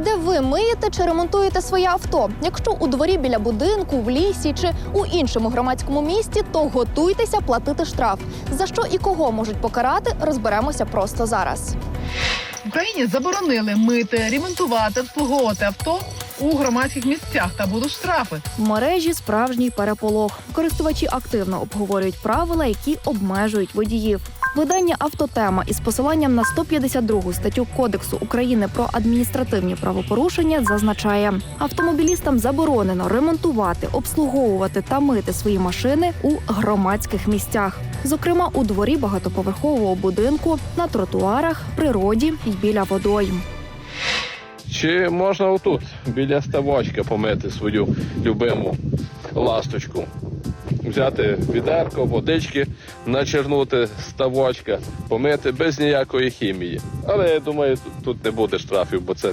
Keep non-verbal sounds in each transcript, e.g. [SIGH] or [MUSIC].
А де ви миєте чи ремонтуєте своє авто? Якщо у дворі біля будинку, в лісі чи у іншому громадському місті, то готуйтеся платити штраф. За що і кого можуть покарати, розберемося просто зараз. В Україні заборонили мити, ремонтувати, обслуговувати авто у громадських місцях та будуть штрафи. В мережі справжній переполох. Користувачі активно обговорюють правила, які обмежують водіїв. Видання автотема із посиланням на 152 статтю Кодексу України про адміністративні правопорушення зазначає, автомобілістам заборонено ремонтувати, обслуговувати та мити свої машини у громадських місцях, зокрема у дворі багатоповерхового будинку, на тротуарах, природі і біля водойм. Чи можна отут, біля ставочка, помити свою любиму ласточку? Взяти відерко, водички, начернути ставочка, помити без ніякої хімії. Але я думаю, тут- тут не буде штрафів, бо це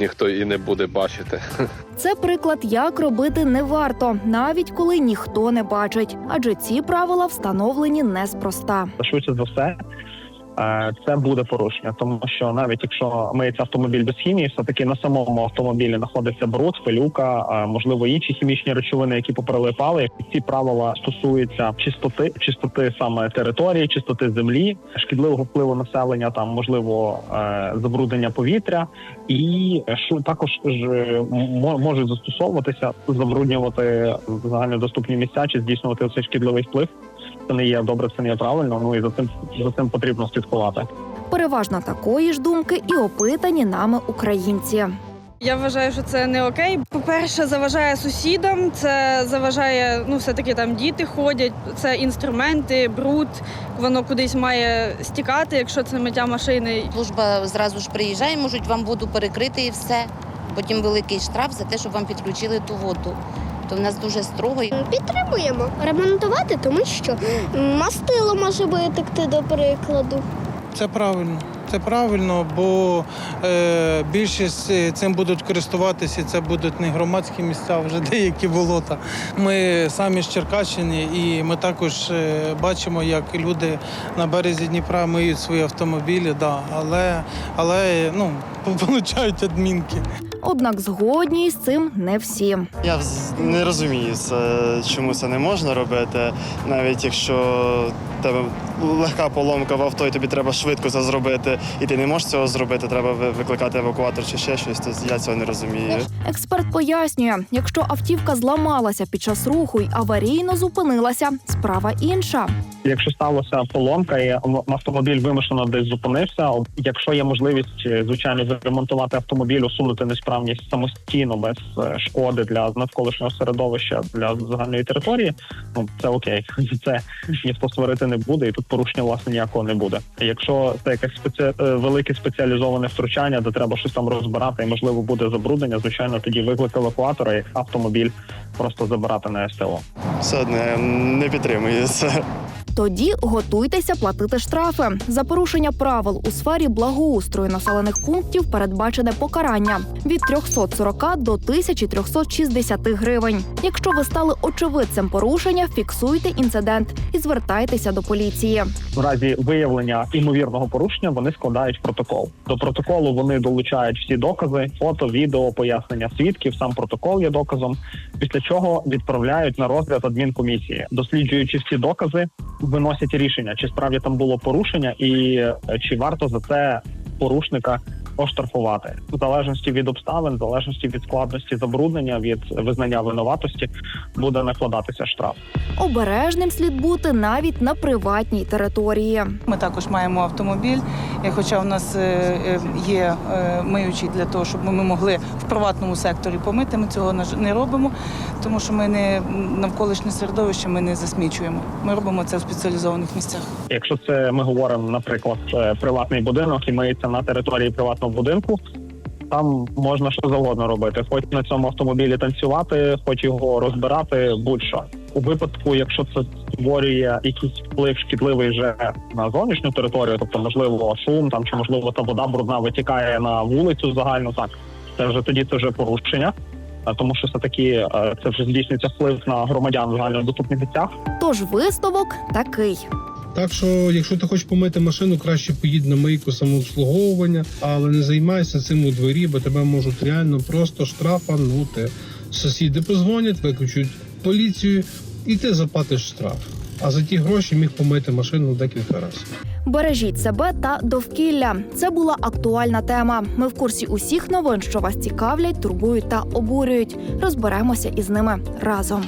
ніхто і не буде бачити. [LAUGHS] Це приклад, як робити не варто, навіть коли ніхто не бачить, адже ці правила встановлені неспроста. швидше за все. Е, Це буде порушення, тому що навіть якщо миється автомобіль без хімії, все таки на самому автомобілі знаходиться бруд, пилюка, е, можливо, інші хімічні речовини, які поприлипали. Ці правила стосуються чистоти, чистоти саме території, чистоти землі, шкідливого впливу населення, там можливо е, забруднення повітря, і також ж можуть застосовуватися, забруднювати загальнодоступні місця чи здійснювати цей шкідливий вплив це не є добре, це не є правильно. Ну і за цим за цим потрібно слідкувати. Переважно такої ж думки і опитані нами українці. Я вважаю, що це не окей. По-перше, заважає сусідам, це заважає, ну, все-таки там діти ходять, це інструменти, бруд, воно кудись має стікати, якщо це миття машини. Служба зразу ж приїжджає, можуть вам воду перекрити і все. Потім великий штраф за те, що вам підключили ту воду. То в нас дуже строго. Підтримуємо ремонтувати, тому що мастило може витекти, до прикладу. Це правильно. Це правильно, бо е, більшість е, цим будуть користуватися. Це будуть не громадські місця, а вже [LAUGHS] деякі болота. Ми самі з Черкащини, і ми також е, бачимо, як люди на березі Дніпра миють свої автомобілі, да, але, але ну, [LAUGHS] получають адмінки. Однак згодні з цим не всі. Я не розумію, це, чому це не можна робити, навіть якщо тебе легка поломка в авто, і тобі треба швидко це зробити, і ти не можеш цього зробити, треба викликати евакуатор чи ще щось, то я цього не розумію. Експерт пояснює, якщо автівка зламалася під час руху й аварійно зупинилася, справа інша. Якщо сталося поломка і автомобіль вимушено десь зупинився, якщо є можливість е, звичайно заремонтувати автомобіль, усунути несправність самостійно без е, шкоди для навколишнього середовища для загальної території, ну це окей. [LAUGHS] Це ніхто створити не буде, і тут порушення власне ніякого не буде. Якщо це якесь спеці... е, велике спеціалізоване втручання, де треба щось там розбирати, і можливо буде забруднення, звичайно, тоді виклик евакуатора і автомобіль просто забирати на СТО. Все одне не підтримую це. Тоді готуйтеся платити штрафи за порушення правил у сфері благоустрою населених пунктів. Передбачене покарання від 340 до 1360 гривень. Якщо ви стали очевидцем порушення, фіксуйте інцидент і звертайтеся до поліції. в разі виявлення імовірного порушення вони складають протокол. До протоколу вони долучають всі докази, фото, відео, пояснення свідків. Сам протокол є доказом. Після чого відправляють на розгляд адмінкомісії, досліджуючи всі докази, виносять рішення, чи справді там було порушення, і е, чи варто за це порушника. Оштрафувати в залежності від обставин, в залежності від складності забруднення, від визнання винуватості буде накладатися штраф. Обережним слід бути навіть на приватній території. Ми також маємо автомобіль, хоча у нас е, е, є е, миючі для того, щоб ми могли в приватному секторі помити. Ми цього не робимо, тому що ми не навколишнє середовище ми не засмічуємо. Ми робимо це в спеціалізованих місцях. Якщо це ми говоримо, наприклад, е, приватний будинок і миється на території приватного будинку, там можна що завгодно робити. Хоч на цьому автомобілі танцювати, хоч його розбирати, будь-що. У випадку, якщо це створює якийсь вплив шкідливий вже на зовнішню територію, тобто можливо шум там чи можливо та вода брудна витікає на вулицю загально, так це вже тоді це вже порушення. Тому що все таки це вже здійснюється вплив на громадян в загальнодоступних місцях. Тож висновок такий: Так що, якщо ти хочеш помити машину, краще поїдь на мийку самообслуговування, але не займайся цим у дворі, бо тебе можуть реально просто штрафанути. Сусіди позвонять, викличуть поліцію, і ти заплатиш штраф. А за ті гроші міг помити машину декілька разів. Бережіть себе та довкілля. Це була актуальна тема. Ми в курсі усіх новин, що вас цікавлять, турбують та обурюють. Розберемося із ними разом.